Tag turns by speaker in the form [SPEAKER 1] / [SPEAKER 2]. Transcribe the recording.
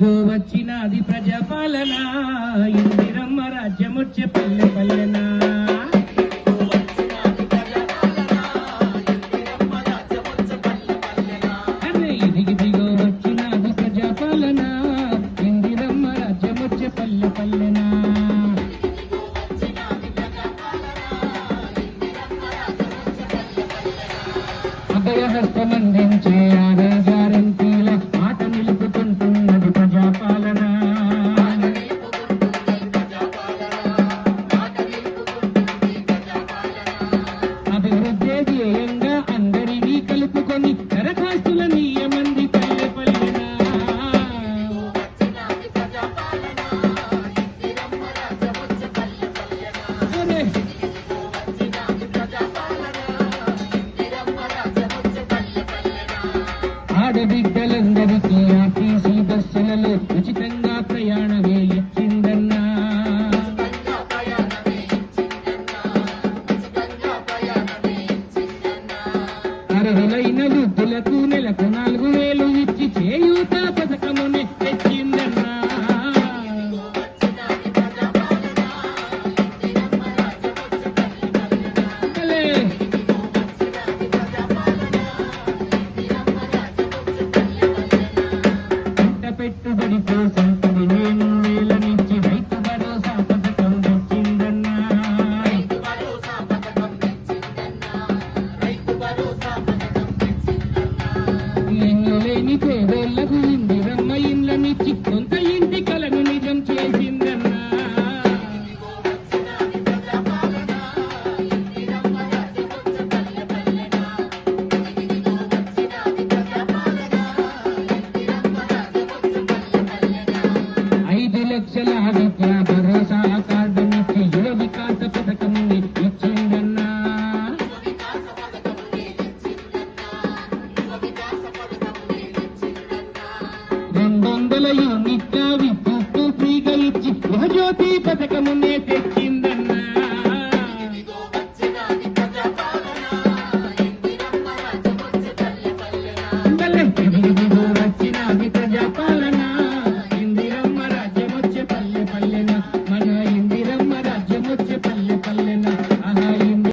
[SPEAKER 1] ఇదిగో వచ్చినది ప్రజాపాలన ఇందిరమ్మ రాజ్యమొచ్చే పల్లె పల్లెనా. అరే ఇదిగిదిగో వచ్చినది కలుపుకొని దరఖాస్తుల నియమంది పల్లె పల్లెనా ఆడబిడ్డ అర్హులైన వృద్ధులకు నెలకు నాలుగు వేలు ఇచ్చి చేయూత పథకం ఐదు భరోసా యువ వికాస పథకం ఇచ్చిందన్నా రెండు యూనిట్ల విద్యుత్ ఫ్రీగా ఇచ్చి యువజ్యోతి